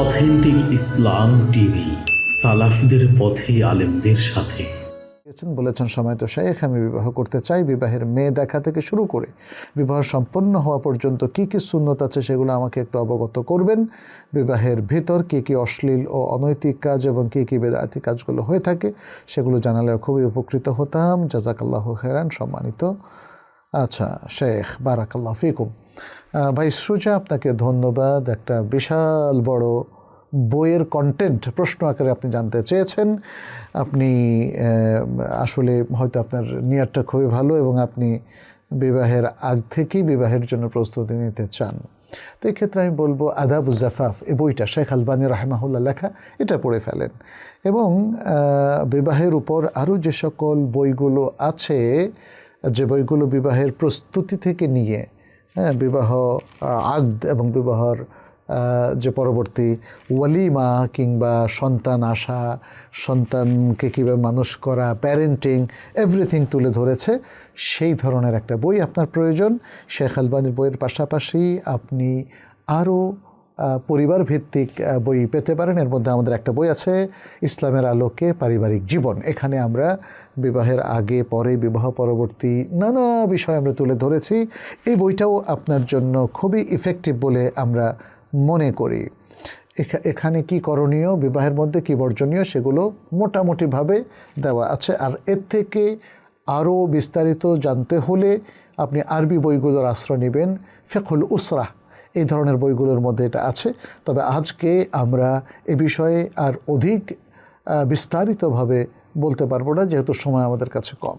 Authentic ইসলাম TV, সালাফদের পথে আলেমদের সাথে। বলেছেন, সময় তো শেখ, আমি বিবাহ করতে চাই, বিবাহের মেয়ে দেখা থেকে শুরু করে বিবাহ সম্পন্ন হওয়া পর্যন্ত কি কি শূন্যত আছে সেগুলো আমাকে একটু অবগত করবেন। বিবাহের ভিতর কি কি অশ্লীল ও অনৈতিক কাজ এবং কি কি বেদাতি কাজগুলো হয়ে থাকে সেগুলো জানালে খুবই উপকৃত হতাম। জাজাকাল্লাহ হেরান সম্মানিত আচ্ছা শেখ, বারাকাল্লাহ ফিকুম। ভাই, সুজা আপনাকে ধন্যবাদ। একটা বিশাল বড় বইয়ের কন্টেন্ট প্রশ্ন আকারে আপনি জানতে চেয়েছেন। আপনি আসলে হয়তো আপনার নিয়ারটা খুবই ভালো এবং আপনি বিবাহের আগ থেকেই বিবাহের জন্য প্রস্তুতি নিতে চান। তো এক্ষেত্রে আমি বলব আদাবু জাফাফ, এই বইটা শেখ আলবানী রাহমাহুল্লাহ লেখা, এটা পড়ে ফেলেন। এবং বিবাহের উপর আরও যে সকল বইগুলো আছে যে বইগুলো বিবাহের প্রস্তুতি থেকে নিয়ে হ্যাঁ বিবাহ আগদ এবং বিবাহর যে পরবর্তী ওয়ালিমা কিংবা সন্তান আসা সন্তানকে কীভাবে মানুষ করা প্যারেন্টিং এভরিথিং তুলে ধরেছে, সেই ধরনের একটা বই আপনার প্রয়োজন। শেখ আলবানির বইয়ের পাশাপাশি আপনি আরও পরিবার ভিত্তিক বই পেতে পারেন। এর মধ্যে আমাদের একটা বই আছে, ইসলামের আলোকে পারিবারিক জীবন। এখানে আমরা বিবাহের আগে, পরে, বিবাহ পরবর্তী নানা বিষয় আমরা তুলে ধরেছি। এই বইটাও আপনার জন্য খুবই ইফেক্টিভ বলে আমরা মনে করি। এখা- এখানে কি করণীয়, বিবাহের মধ্যে কি বর্জনীয় সেগুলো মোটামুটিভাবে দেওয়া আছে। আর এর থেকে আরও বিস্তারিত জানতে হলে আপনি আরবি বইগুলোর আশ্রয় নেবেন ফেকুল উসরা। এই ধরনের বইগুলোর মধ্যে এটা আছে। তবে আজকে আমরা এ বিষয়ে আর অধিক বিস্তারিতভাবে বলতে পারব না, যেহেতু সময় আমাদের কাছে কম।